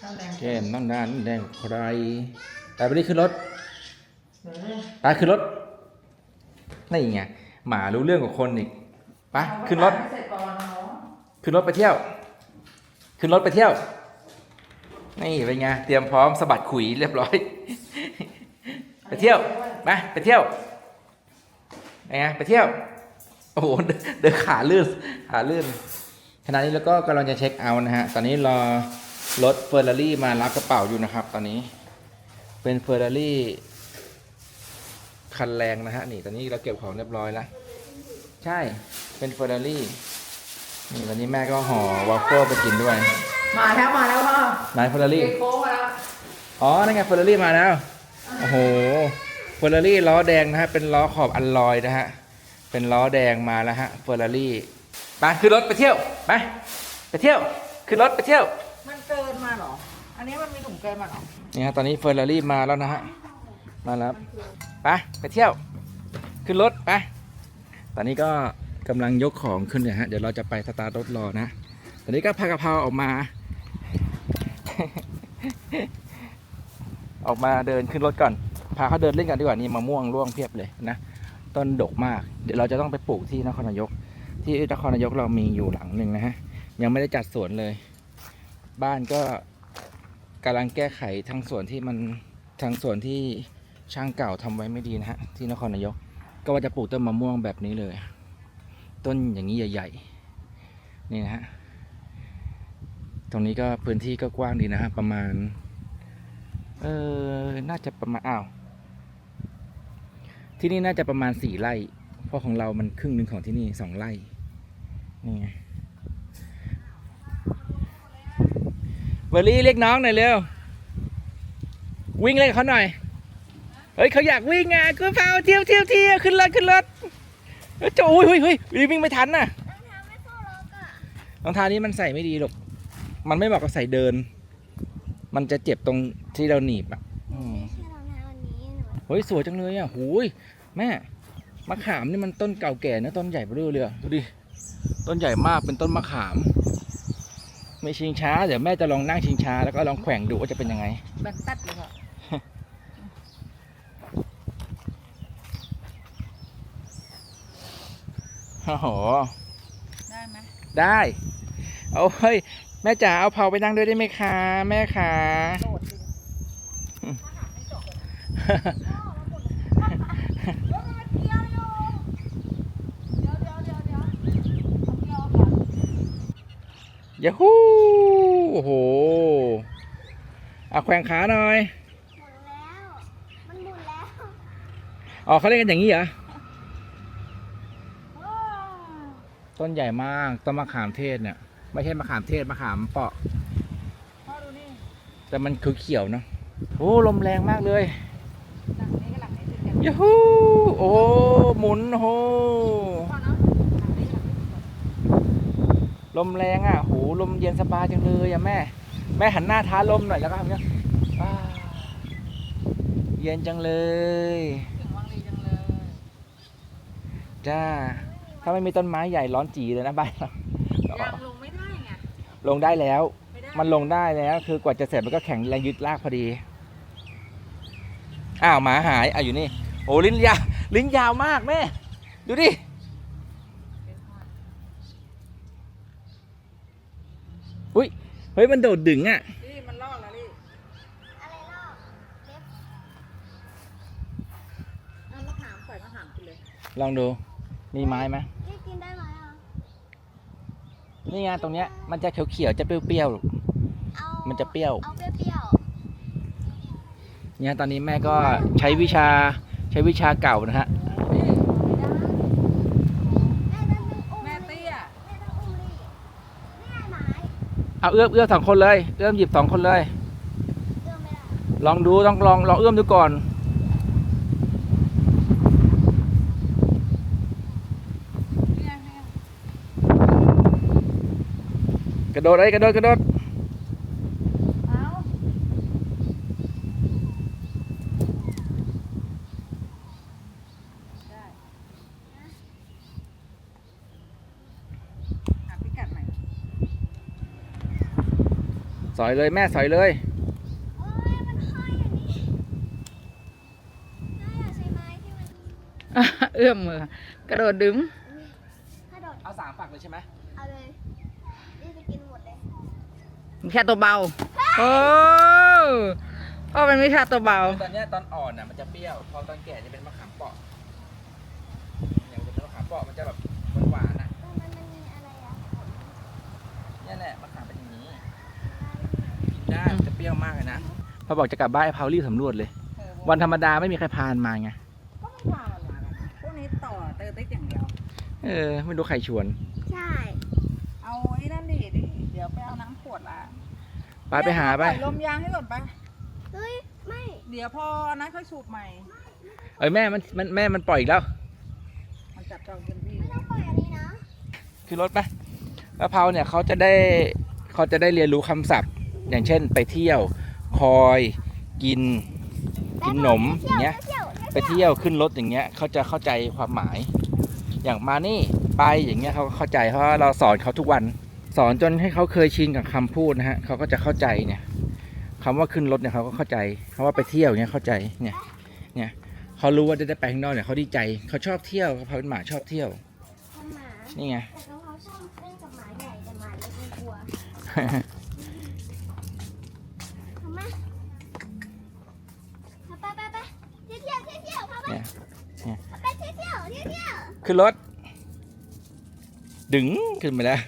ข้าวแดงแก้มน้องดานแดงใครแต่ไปนี่ขึ้นรถเออไปขึ้นรถนี่ไงหมารู้เรื่องกว่าคนอีกไปขึ้นรถเสร็จก่อนเนาะขึ้นรถไปเที่ยว ขึ้นรถไปเที่ยว นี่เป็นไงเตรียมพร้อมสะบัดขุยเรียบร้อย ไปเที่ยวไปไปเที่ยวไงไปเที่ยว โอ้โหเดินเดินขาลื่นขาลื่นขณะนี้แล้วก็กำลังจะเช็คเอาท์นะฮะ ตอนนี้รอ รถเฟอร์รารี่มารับกระเป๋าอยู่นะครับ ตอนนี้ เป็นเฟอร์รารี่คันแรงนะฮะนี่ตอนนี้เราเก็บของเรียบร้อยแล้ว ใช่เป็นเฟอร์รารี่นี่วันนี้แม่ก็ห่อวอฟเฟิลไปกินด้วย มาแล้วมาแล้วพ่อนายเฟอร์รารี่เด็กโค้งมาแล้วอ๋อนั่นไงเฟอร์รารี่มาแล้วโอ้โหเฟอร์รารี่ล้อแดงนะฮะเป็นล้อขอบอัลลอยนะฮะเป็นล้อแดงมาแล้วฮะเฟอร์รารี่ไปขึ้นรถไปเที่ยวไปไปเที่ยวขึ้นรถไปเที่ยวมัน เกินมาเหรอ อันนี้มันมีถุงเกินมาเหรอ นี่ฮะตอนนี้เฟอร์รารี่มาแล้วนะฮะ มาแล้วไปไปเที่ยว ขึ้นรถไป ตอนนี้ก็กำลังยกของขึ้นเนี่ยฮะ เดี๋ยวเราจะไปสตาร์ทรถรอนะ ตอนนี้ก็พากระเพราออกมา ออกมาเดินขึ้นรถก่อน พาเขาเดินเล่นกันดีกว่านี่มะม่วงร่วงเพียบเลยนะ ต้นดกมาก เดี๋ยวเราจะต้องไปปลูกที่นครนายก ที่นครนายกเรามีอยู่หลังหนึ่งนะฮะ ยังไม่ได้จัดสวนเลย บ้านก็กำลังแก้ไขทางส่วนที่มันทางส่วนที่ช่างเก่าทำไว้ไม่ดีนะฮะที่นครนายก ก็ว่าจะปลูกต้นมะม่วงแบบนี้เลย ต้นอย่างนี้ใหญ่ๆนี่นะฮะตรงนี้ก็พื้นที่ก็กว้างดีนะฮะประมาณเออน่าจะประมาณอ้าวที่นี่น่าจะประมาณสี่ไร่เพราะของเรามันครึ่งหนึ่งของที่นี่สองไร่นี่ไง เบอร์รี่เรียกน้องหน่อยเร็ว วิ่งเล่นกับเขาหน่อย เฮ้ยเขาอยากวิ่งไงกูเฝ้าเที่ยวเที่ยวเที่ยวขึ้นรถขึ้นรถเฮ้ยโอ้ยเฮ้ยเฮ้ยวิ่งไม่ทันน่ะรองเท้านี้มันใส่ไม่ดีหรอก มันไม่เหมาะกับใส่เดิน มันจะเจ็บตรงที่เราหนีบอะอืมไม่ใช่รองเท้าอันนี้หนูเฮ้ยสวยจังเลยอะหูยแม่มะขามนี่มันต้นเก่าแก่นะต้นใหญ่เบ้อเลยอะดูดิต้นใหญ่มากเป็นต้นมะขามไม่ชิงช้า เดี๋ยวแม่จะลองนั่งชิงช้าแล้วก็ลองแขว่งดูว่าจะเป็นยังไงแบนตัดเลยค่ะโอ้โห ได้ไหมได้เอาเฮ้ย แม่จ๋าเอาเผาไปนั่งด้วยได้ไหมคะ แม่คะโดดดิเดี๋ยวเดี๋ยวเดี๋ยวเดี๋ยวเอาเกี่ยวก่อน ยาฮูโอ้โหเอาแขว่งขาหน่อยหมุนแล้วมันหมุนแล้วอ๋อเขาเล่นกันอย่างนี้เหรอว้าวต้นใหญ่มากต้นมะขามเทศเนี่ย ไม่ใช่มะขามเทศมะขามเปาะพ่อดูนี่แต่มันคือเขียวๆเนาะโอ้ลมแรงมากเลยหลังนี้กับหลังนี้ติดกันยาฮูโอ้หมุนโอ้โห พ่อเนาะหลังนี้กับหลังนี้ติดกัน ลมแรงอะโหลมเย็นสบายจังเลยอะแม่ แม่หันหน้าท้าลมหน่อยแล้วก็ทำอย่างเงี้ยอ่าเย็นจังเลยถึงวังลีจังเลยจ้า ถ้าไม่มีต้นไม้ใหญ่ร้อนจีเลยนะบ้านเรายังลงไม่ได้ไงลงได้แล้วไม่ได้มันลงได้แล้วคือกว่าจะเสร็จมันก็แข็งแรงยึดลากพอดี อ้าวหมาหายอะอยู่นี่ โอ้ลิ้นยาวลิ้นยาวมากแม่ ดูดิ อุ้ย เฮ้ย มันโดดดึงอะ นี่มันรอดแล้วนี่อะไรลอกเล็บเอามะขามปล่อยมะขามกินเลย ลองดู มีไม้ไหมนี่กินได้ไหมอะ นี่ไงตรงเนี้ย มันจะเขียวๆ จะเปรี้ยวเอาๆมันจะเปรี้ยว เอาเปรี้ยวเนี่ยตอนนี้แม่ก็ใช้วิชาใช้วิชาเก่านะฮะ นี่ ๆแม่ต้องอุ้ม แม่เตี้ย แม่ต้องอุ้มนี่แม่ไม้ เอาเอื้อมเอื้อมสองคนเลย เอื้อมหยิบสองคนเลยเดินไม่ได้ลองดูต้องลองลองเอื้อมดูก่อนนี่ไงนี่ไงกระโดดเลยกระโดดกระโดด เอาได้หาพิกัดใหม่ สอยเลยแม่สอยเลยโอ้ยมันห้อยอย่างนี้ได้อะใช่ไหมที่มันเอื้อมมือกระโดดดึงถ้าโดดเอาสามฝักเลยใช่ไหมเอาเลยนี่จะกินหมดเลยวิชาตัวเบาโอ้โอ้เป็นวิชาตัวเบาตอนเนี้ยตอนอ่อนน่ะมันจะเปรี้ยวพอตอนแก่จะเป็นมะขามเปราะอย่างเป็นมะขามเปราะมันจะแบบหวานๆนะเออมันมันมีอะไรอะ เนี่ยแหละมะขามเป็นอย่างนี้ กินได้มันจะเปรี้ ยวมากเลยนะพอบอกจะกลับบ้านไอ้พาวรีบสำรวจเลย วันธรรมดาไม่มีใครพานมาไงก็ไม่พามันมาพวกนี้ต่อเตอร์ติ๊กอย่างเดียว เออไม่รู้ใครชวนใช่ เอาไอ้นั่นดิดิเดี๋ยวไปเอาน้ำขวดละไปไปหาไปปล่อยลมยางให้ก่อนไป เฮ้ย ไม่ เดี๋ยวพอนั้นค่อยสูบใหม่ เอ้ยแม่มันมันแม่มันปล่อยอีกแล้ว มันจับจองเป็นที่ไม่ต้องปล่อยอันนี้นะ คือรถไปแล้วพาวเนี่ยเขาจะได้เขาจะได้เรียนรู้คำศัพท์ อย่างเช่นไปเที่ยวคอยกินกินหนมอย่างเงี้ยเที่ยวไปเที่ยวขึ้นรถอย่างเงี้ยเขาจะเข้าใจความหมาย อย่างมานี่ไปอย่างเงี้ยเขาก็เข้าใจเพราะว่าเราสอนเขาทุกวัน สอนจนให้เขาเคยชินกับคำพูดนะฮะเขาก็จะเข้าใจเนี่ยคำว่าขึ้นรถเนี่ยเขาก็เข้าใจคำว่าไปเที่ยวเนี่ยเข้าใจเนี่ยเนี่ยเขารู้ว่าจะได้ไปข้างนอกเนี่ยเขาดีใจเขาชอบเที่ยวเขาเป็นหมาชอบเที่ยวทำหมานี่ไงแต่เขาชอบเล่นกับหมาใหญ่แต่หมาเล็กมันกลัว ทำไมไปไปไปเที่ยวเที่ยวเที่ยวเที่ยวพาไปเนี่ยเนี่ยไปเที่ยวเที่ยวเที่ยวเที่ยวขึ้นรถ ดึงขึ้นไปแล้ว